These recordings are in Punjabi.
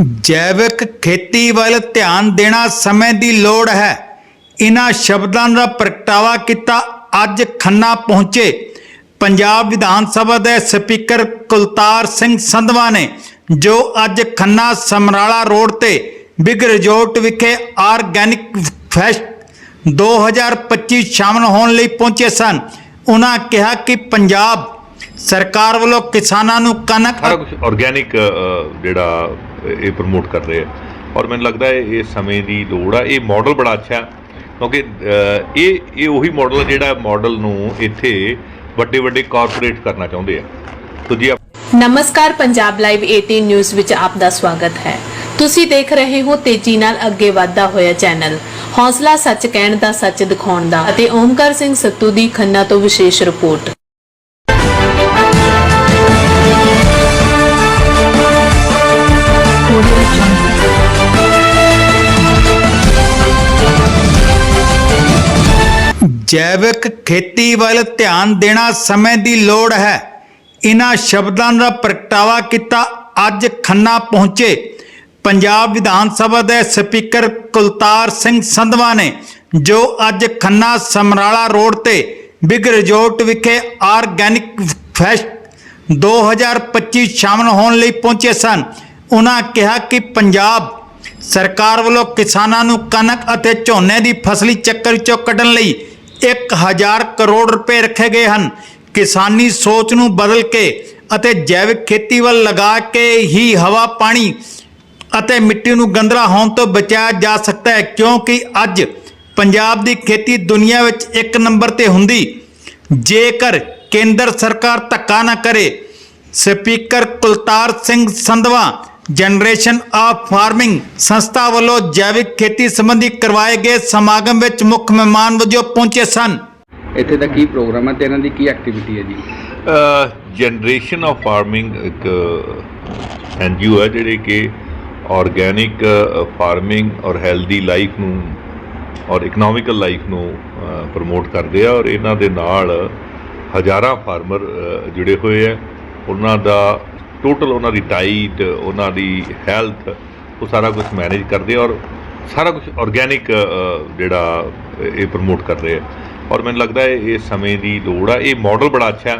ਜੈਵਿਕ ਖੇਤੀ ਵੱਲ ਧਿਆਨ ਦੇਣਾ ਸਮੇਂ ਦੀ ਲੋੜ ਹੈ। ਇਹਨਾਂ ਸ਼ਬਦਾਂ ਦਾ ਪ੍ਰਗਟਾਵਾ ਕੀਤਾ ਅੱਜ ਖੰਨਾ ਪਹੁੰਚੇ। ਪੰਜਾਬ ਵਿਧਾਨ ਸਭਾ ਦੇ ਸਪੀਕਰ ਕੁਲਤਾਰ ਸਿੰਘ ਸੰਧਵਾ ਨੇ, ਜੋ ਅੱਜ ਖੰਨਾ ਸਮਰਾਲਾ ਰੋਡ ਤੇ ਬਿਗ ਰਿਜ਼ੋਰਟ ਵਿਖੇ ਆਰਗੈਨਿਕ ਫੈਸਟ 2025 ਸ਼ਾਮਲ ਹੋਣ ਲਈ ਪਹੁੰਚੇ ਸਨ। ਉਹਨਾਂ ਕਿਹਾ ਕਿ ਪੰਜਾਬ ਸਰਕਾਰ ਵੱਲੋਂ ਕਿਸਾਨਾਂ ਨੂੰ ਕਣਕ ਸਾਰਾ ਜਿਹੜਾ ਇਹ ਪ੍ਰਮੋਟ ਕਰ ਰਹੇ ਆ। ਔਰ ਮੈਨੂੰ ਲੱਗਦਾ ਹੈ ਇਹ ਸਮੇਂ ਦੀ ਲੋੜ ਆ। ਇਹ ਮਾਡਲ ਬੜਾ ਅੱਛਾ, ਕਿਉਂਕਿ ਇਹ ਇਹ ਉਹੀ ਮਾਡਲ ਹੈ ਜਿਹੜਾ ਮਾਡਲ ਨੂੰ ਇੱਥੇ ਵੱਡੇ ਵੱਡੇ ਕਾਰਪੋਰੇਟ ਕਰਨਾ ਚਾਹੁੰਦੇ ਆ। ਤੋ ਜੀ ਨਮਸਕਾਰ, ਪੰਜਾਬ ਲਾਈਵ 18 ਨਿਊਜ਼ ਵਿੱਚ ਆਪ ਦਾ ਸਵਾਗਤ ਹੈ। ਤੁਸੀਂ ਦੇਖ ਰਹੇ ਹੋ ਤੇਜ਼ੀ ਨਾਲ ਅੱਗੇ ਵਧਦਾ ਹੋਇਆ ਚੈਨਲ। ਹੌਸਲਾ ਸੱਚ ਕਹਿਣ ਦਾ ਸੱਚ ਦਿਖਾਉਣ ਦਾ ਅਤੇ ਓਮਕਾਰ ਸਿੰਘ ਸੱਤੂ ਦੀ ਖੰਨਾ ਤੋਂ ਵਿਸ਼ੇਸ਼ ਰਿਪੋਰਟ। ਜੈਵਿਕ ਖੇਤੀ ਵੱਲ ਧਿਆਨ ਦੇਣਾ ਸਮੇਂ ਦੀ ਲੋੜ ਹੈ। ਇਹਨਾਂ ਸ਼ਬਦਾਂ ਦਾ ਪ੍ਰਗਟਾਵਾ ਕੀਤਾ ਅੱਜ ਖੰਨਾ ਪਹੁੰਚੇ। ਪੰਜਾਬ ਵਿਧਾਨ ਸਭਾ ਦੇ ਸਪੀਕਰ ਕੁਲਤਾਰ ਸਿੰਘ ਸੰਧਵਾ ਨੇ, ਜੋ ਅੱਜ ਖੰਨਾ ਸਮਰਾਲਾ ਰੋਡ ਤੇ ਬਿਗ ਰਿਜ਼ੋਰਟ ਵਿਖੇ ਆਰਗੈਨਿਕ ਫੈਸਟ 2025 ਸ਼ਾਮਲ ਹੋਣ ਲਈ ਪਹੁੰਚੇ ਸਨ। ਉਹਨਾਂ ਕਿਹਾ ਕਿ ਪੰਜਾਬ ਸਰਕਾਰ ਵੱਲੋਂ ਕਿਸਾਨਾਂ ਨੂੰ ਕਣਕ ਅਤੇ ਝੋਨੇ ਦੀ ਫਸਲੀ ਚੱਕਰ ਵਿੱਚੋਂ ਕੱਢਣ ਲਈ 1000 ਕਰੋੜ ਰੁਪਏ ਰੱਖੇ ਗਏ ਹਨ। ਕਿਸਾਨੀ ਸੋਚ ਨੂੰ ਬਦਲ ਕੇ ਅਤੇ ਜੈਵਿਕ ਖੇਤੀ ਵੱਲ ਲਗਾ ਕੇ ਹੀ ਹਵਾ, ਪਾਣੀ ਅਤੇ ਮਿੱਟੀ ਨੂੰ ਗੰਦਲਾ ਹੋਣ ਤੋਂ ਬਚਾਇਆ ਜਾ ਸਕਦਾ ਹੈ, ਕਿਉਂਕਿ ਅੱਜ ਪੰਜਾਬ ਦੀ ਖੇਤੀ ਦੁਨੀਆ ਵਿੱਚ ਇੱਕ ਨੰਬਰ ਤੇ ਹੁੰਦੀ। ਜੇਕਰ ਕੇਂਦਰ ਸਰਕਾਰ ਧੱਕਾ ਨਾ ਕਰੇ, speaker Kultar Singh Sandhwan generation of farming ਸੰਸਥਾ ਵੱਲੋਂ ਜੈਵਿਕ ਖੇਤੀ ਸੰਬੰਧੀ ਕਰਵਾਏ ਗਏ ਸਮਾਗਮ ਵਿੱਚ ਮੁੱਖ ਮਹਿਮਾਨ ਵਜੋਂ ਪਹੁੰਚੇ ਸਨ। ਇੱਥੇ ਦਾ ਕੀ ਪ੍ਰੋਗਰਾਮ ਹੈ ਤੇ ਇਹਨਾਂ ਦੀ ਕੀ ਐਕਟੀਵਿਟੀ ਹੈ ਜੀ? ਜਨਰੇਸ਼ਨ ਆਫ ਫਾਰਮਿੰਗ ਇੱਕ ਐਨਜੀਓ ਹੈ ਜਿਹੜੀ ਕਿ ਆਰਗੇਨਿਕ ਫਾਰਮਿੰਗ ਔਰ ਹੈਲਦੀ ਲਾਈਫ ਨੂੰ ਔਰ ਇਕਨੋਮਿਕਲ ਲਾਈਫ ਨੂੰ ਪ੍ਰਮੋਟ ਕਰਦੇ ਆ ਔਰ ਇਹਨਾਂ ਦੇ ਨਾਲ ਹਜ਼ਾਰਾਂ ਫਾਰਮਰ ਜੁੜੇ ਹੋਏ ਆ। ਉਹਨਾਂ ਦਾ ਟੋਟਲ ਉਹਨਾਂ ਦੀ ਡਾਈਟ ਉਹਨਾਂ ਦੀ ਹੈਲਥ ਉਹ ਸਾਰਾ ਕੁਝ ਮੈਨੇਜ ਕਰਦੇ ਔਰ ਸਾਰਾ ਕੁਝ ਆਰਗੇਨਿਕ ਜਿਹੜਾ ਇਹ ਪ੍ਰਮੋਟ ਕਰ ਰਹੇ ਆ। ਔਰ ਮੈਨੂੰ ਲੱਗਦਾ ਹੈ ਇਹ ਸਮੇਂ ਦੀ ਲੋੜ ਆ। ਇਹ ਮਾਡਲ ਬੜਾ ਅੱਛਾ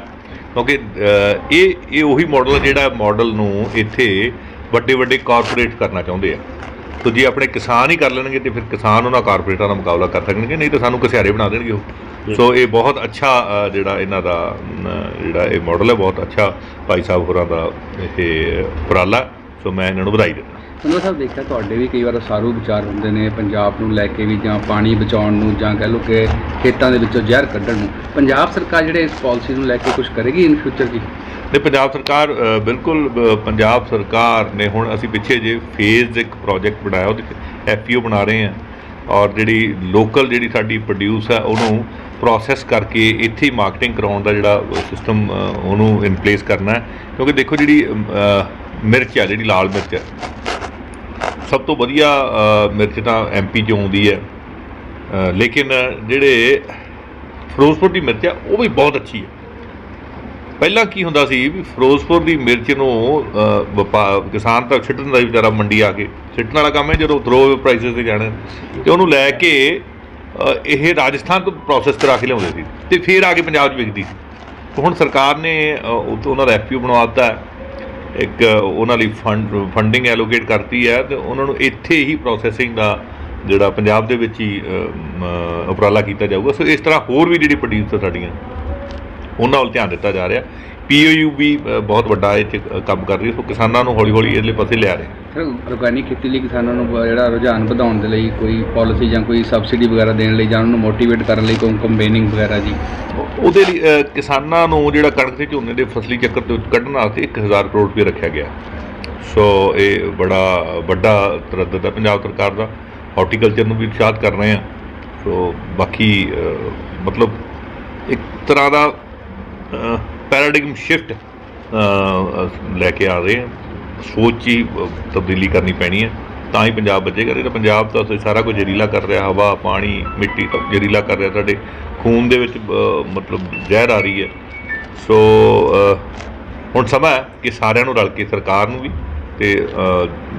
ਕਿਉਂਕਿ ਇਹ ਇਹ ਉਹੀ ਮਾਡਲ ਜਿਹੜਾ ਮਾਡਲ ਨੂੰ ਇੱਥੇ ਵੱਡੇ ਵੱਡੇ ਕਾਰਪੋਰੇਟ ਕਰਨਾ ਚਾਹੁੰਦੇ ਆ। ਤੋ ਜੇ ਆਪਣੇ ਕਿਸਾਨ ਹੀ ਕਰ ਲੈਣਗੇ ਤੇ ਫਿਰ ਕਿਸਾਨ ਉਹਨਾਂ ਕਾਰਪੋਰੇਟਾਂ ਦਾ ਮੁਕਾਬਲਾ ਕਰ ਸਕਣਗੇ, ਨਹੀਂ ਤਾਂ ਸਾਨੂੰ ਕਸਿਆਰੇ ਬਣਾ ਦੇਣਗੇ ਉਹ। ਸੋ ਇਹ ਬਹੁਤ ਅੱਛਾ ਜਿਹੜਾ ਇਹਨਾਂ ਦਾ ਜਿਹੜਾ ਇਹ ਮਾਡਲ ਹੈ ਬਹੁਤ ਅੱਛਾ ਭਾਈ ਸਾਹਿਬ ਹੋਰਾਂ ਦਾ ਇਹ ਉਪਰਾਲਾ। ਸੋ ਮੈਂ ਇਹਨਾਂ ਨੂੰ ਵਧਾਈ ਦਿੰਦਾ। ਸੰਧੂ ਸਾਹਿਬ ਦੇਖਿਆ ਤੁਹਾਡੇ ਵੀ ਕਈ ਵਾਰ ਸਾਰੂ ਵਿਚਾਰ ਹੁੰਦੇ ਨੇ ਪੰਜਾਬ ਨੂੰ ਲੈ ਕੇ ਵੀ ਜਾਂ ਪਾਣੀ ਬਚਾਉਣ ਨੂੰ ਜਾਂ ਕਹਿ ਲਓ ਕਿ ਖੇਤਾਂ ਦੇ ਵਿੱਚੋਂ ਜ਼ਹਿਰ ਕੱਢਣ ਨੂੰ। ਪੰਜਾਬ ਸਰਕਾਰ ਜਿਹੜੇ ਇਸ ਪਾਲਿਸੀ ਨੂੰ ਲੈ ਕੇ ਕੁਝ ਕਰੇਗੀ ਇਨ ਫਿਊਚਰ ਜੀ ਤੇ ਪੰਜਾਬ ਸਰਕਾਰ ਬਿਲਕੁਲ ਪੰਜਾਬ ਸਰਕਾਰ ਨੇ ਹੁਣ ਅਸੀਂ ਪਿੱਛੇ ਜੇ ਫੇਜ਼ ਇੱਕ ਪ੍ਰੋਜੈਕਟ ਬਣਾਇਆ ਉਹਦੇ ਐਫਪੀਓ ਬਣਾ ਰਹੇ ਹਾਂ। ਔਰ ਜਿਹੜੀ ਲੋਕਲ ਜਿਹੜੀ ਸਾਡੀ ਪ੍ਰੋਡਿਊਸ ਹੈ ਉਹਨੂੰ ਪ੍ਰੋਸੈਸ ਕਰਕੇ ਇੱਥੇ ਹੀ ਮਾਰਕੀਟਿੰਗ ਕਰਾਉਣ ਦਾ ਜਿਹੜਾ ਸਿਸਟਮ ਉਹਨੂੰ ਇਨ ਪਲੇਸ ਕਰਨਾ ਕਿਉਂਕਿ ਦੇਖੋ ਜਿਹੜੀ ਮਿਰਚ ਆ, ਜਿਹੜੀ ਲਾਲ ਮਿਰਚ ਹੈ ਸਭ ਤੋਂ ਵਧੀਆ ਮਿਰਚ ਤਾਂ ਐਮਪੀ ਚੋਂ ਆਉਂਦੀ ਹੈ। ਲੇਕਿਨ ਜਿਹੜੇ ਫਿਰੋਜ਼ਪੁਰ ਦੀ ਮਿਰਚ ਆ, ਉਹ ਵੀ ਬਹੁਤ ਅੱਛੀ ਹੈ। ਪਹਿਲਾਂ ਕੀ ਹੁੰਦਾ ਸੀ ਵੀ ਫਿਰੋਜ਼ਪੁਰ ਦੀ ਮਿਰਚ ਨੂੰ ਅ, ਵਪਾ- ਕਿਸਾਨ ਤਾਂ ਛਿੱਟਣ ਦਾ ਹੀ ਵਿਚਾਰਾ ਮੰਡੀ ਆ ਕੇ। ਛਿੱਟਣ ਵਾਲਾ ਕੰਮ ਹੈ ਜਦੋਂ ਥਰੋ ਪ੍ਰਾਈਸਸ ਤੇ ਜਾਣਾ। ਤੇ ਉਹਨੂੰ ਲੈ ਕੇ ਇਹ ਰਾਜਸਥਾਨ ਤੋਂ ਪ੍ਰੋਸੈਸ ਕਰਾ ਕੇ ਲਿਆਉਂਦੇ ਸੀ। ਤੇ ਫਿਰ ਆ ਕੇ ਪੰਜਾਬ 'ਚ ਵਿਕਦੀ ਸੀ। ਹੁਣ ਸਰਕਾਰ ਨੇ ਉੱਥੋਂ ਉਹਨਾਂ ਦਾ ਐਫਪੀਓ ਬਣਵਾਤਾ ਦਿੱਤਾ ਇੱਕ ਉਹਨਾਂ ਲਈ ਫੰਡ ਫੰਡਿੰਗ ਐਲੋਕੇਟ ਕਰਤੀ ਹੈ ਤੇ ਉਹਨਾਂ ਨੂੰ ਇੱਥੇ ਹੀ ਪ੍ਰੋਸੈਸਿੰਗ ਦਾ ਜਿਹੜਾ ਪੰਜਾਬ ਦੇ ਵਿੱਚ ਹੀ ਉਪਰਾਲਾ ਕੀਤਾ ਜਾਊਗਾ। ਸੋ ਇਸ ਤਰ੍ਹਾਂ ਹੋਰ ਵੀ ਜਿਹੜੀ ਪ੍ਰੋਡਿਊਸਰ ਸਾਡੀਆਂ ਉਹਨਾਂ ਵੱਲ ਧਿਆਨ ਦਿੱਤਾ ਜਾ ਰਿਹਾ। ਪੀਓਯੂ ਵੀ ਬਹੁਤ ਵੱਡਾ ਇਹ ਕੰਮ ਕਰ ਰਹੀ ਹੈ। ਸੋ ਕਿਸਾਨਾਂ ਨੂੰ ਹੌਲੀ ਹੌਲੀ ਇਹਦੇ ਪਾਸੇ ਲਿਆ ਰਹੇ। ਸਰ ਆਰਗੈਨਿਕ ਖੇਤੀ ਲਈ ਕਿਸਾਨਾਂ ਨੂੰ ਜਿਹੜਾ ਰੁਝਾਨ ਵਧਾਉਣ ਦੇ ਲਈ ਕੋਈ ਪਾਲਿਸੀ ਜਾਂ ਕੋਈ ਸਬਸਿਡੀ ਵਗੈਰਾ ਦੇਣ ਲਈ ਜਾਂ ਉਹਨਾਂ ਨੂੰ ਮੋਟੀਵੇਟ ਕਰਨ ਲਈ ਕੋਈ ਕੰਪੇਨਿੰਗ ਵਗੈਰਾ ਜੀ? ਉਹ- ਉਹਦੇ ਲਈ ਕਿਸਾਨਾਂ ਨੂੰ ਜਿਹੜਾ ਕਣਕ ਤੇ ਝੋਨੇ ਦੇ ਫਸਲੀ ਚੱਕਰ ਤੋਂ ਕੱਢਣ ਵਾਸਤੇ 1000 ਕਰੋੜ ਰੁਪਏ ਰੱਖਿਆ ਗਿਆ। ਸੋ ਇਹ ਬੜਾ ਵੱਡਾ ਤਰੱਦਦ ਹੈ ਪੰਜਾਬ ਸਰਕਾਰ ਦਾ। ਹਾਰਟੀਕਲਚਰ ਨੂੰ ਵੀ ਉਤਸ਼ਾਹਿਤ ਕਰ ਰਹੇ ਆ ਸੋ ਬਾਕੀ ਮਤਲਬ ਇੱਕ ਤਰ੍ਹਾਂ ਦਾ ਪੈਰਾਡਿਗਮ ਸ਼ਿਫਟ ਲੈ ਕੇ ਆ ਰਹੇ ਆ। ਸੋਚ ਹੀ ਤਬਦੀਲੀ ਕਰਨੀ ਪੈਣੀ ਹੈ ਤਾਂ ਹੀ ਪੰਜਾਬ ਬਚੇਗਾ। ਨਹੀਂ ਤਾਂ ਪੰਜਾਬ ਤਾਂ ਅਸੀਂ ਸਾਰਾ ਕੁਝ ਜ਼ਹਿਰੀਲਾ ਕਰ ਰਿਹਾ, ਹਵਾ, ਪਾਣੀ, ਮਿੱਟੀ ਸਭ ਜ਼ਹਿਰੀਲਾ ਕਰ ਰਿਹਾ। ਸਾਡੇ ਖੂਨ ਦੇ ਵਿੱਚ ਮਤਲਬ ਜ਼ਹਿਰ ਆ ਰਹੀ ਹੈ। ਸੋ ਹੁਣ ਸਮਾਂ ਹੈ ਕਿ ਸਾਰਿਆਂ ਨੂੰ ਰਲ ਕੇ, ਸਰਕਾਰ ਨੂੰ ਵੀ ਤੇ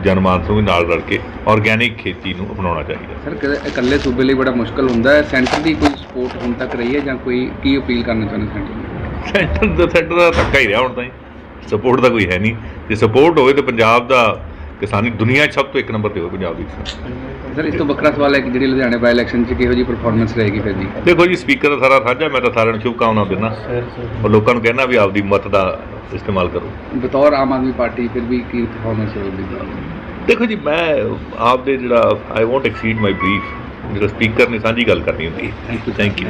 ਜਨਮਾਨਸ ਨੂੰ ਵੀ ਨਾਲ ਰਲ ਕੇ ਆਰਗੈਨਿਕ ਖੇਤੀ ਨੂੰ ਅਪਣਾਉਣਾ ਚਾਹੀਦਾ ਸਰ ਇਕੱਲੇ ਸੂਬੇ ਲਈ ਬੜਾ ਮੁਸ਼ਕਲ ਹੁੰਦਾ ਹੈ। ਸੈਂਟਰ ਦੀ ਕੋਈ ਸਪੋਰਟ ਹੁਣ ਤੱਕ ਰਹੀ ਹੈ ਜਾਂ ਕੋਈ, ਕੀ ਅਪੀਲ ਕਰਨਾ ਚਾਹੁੰਦੇ ਸੈਂਟਰ ਸੈਂਟਰ ਦਾ ਸੈਂਟਰ ਦਾ ਧੱਕਾ ਹੀ ਰਿਹਾ ਹੁਣ ਤਾਈਂ। ਸਪੋਰਟ ਦਾ ਕੋਈ ਹੈ ਨਹੀਂ। ਜੇ ਸਪੋਰਟ ਹੋਵੇ ਤਾਂ ਪੰਜਾਬ ਦਾ ਕਿਸਾਨੀ ਦੁਨੀਆ 'ਚ ਸਭ ਤੋਂ ਇੱਕ ਨੰਬਰ ਤੇ ਹੋਵੇ ਪੰਜਾਬ ਦੀ ਸਰ ਇਸ ਤੋਂ ਵੱਖਰਾ ਸਵਾਲ ਹੈ ਕਿ ਜਿਹੜੀ ਲੁਧਿਆਣੇ ਬਾਈ ਇਲੈਕਸ਼ਨ 'ਚ ਕਿਹੋ ਜਿਹੀ ਪਰਫਾਰਮੈਂਸ ਰਹੇਗੀ ਫਿਰ ਜੀ? ਦੇਖੋ ਜੀ ਸਪੀਕਰ ਦਾ ਸਾਰਾ ਸਾਂਝਾ ਮੈਂ ਤਾਂ ਸਾਰਿਆਂ ਨੂੰ ਸ਼ੁਭਕਾਮਨਾ ਦਿੰਦਾ। ਔਰ ਲੋਕਾਂ ਨੂੰ ਕਹਿਣਾ ਵੀ ਆਪਦੀ ਮਤ ਦਾ ਇਸਤੇਮਾਲ ਕਰੋ। ਬਤੌਰ ਆਮ ਆਦਮੀ ਪਾਰਟੀ ਫਿਰ ਵੀ ਕੀ ਪਰਫਾਰਮੈਂਸ ਹੋਵੇਗੀ ਦੇਖੋ ਜੀ ਮੈਂ ਆਪਦੇ ਜਿਹੜਾ I want exceed my brief ਜਿਹੜਾ ਸਪੀਕਰ ਨੇ ਸਾਂਝੀ ਗੱਲ ਕਰਨੀ ਹੁੰਦੀ ਹੈ। Thank you thank you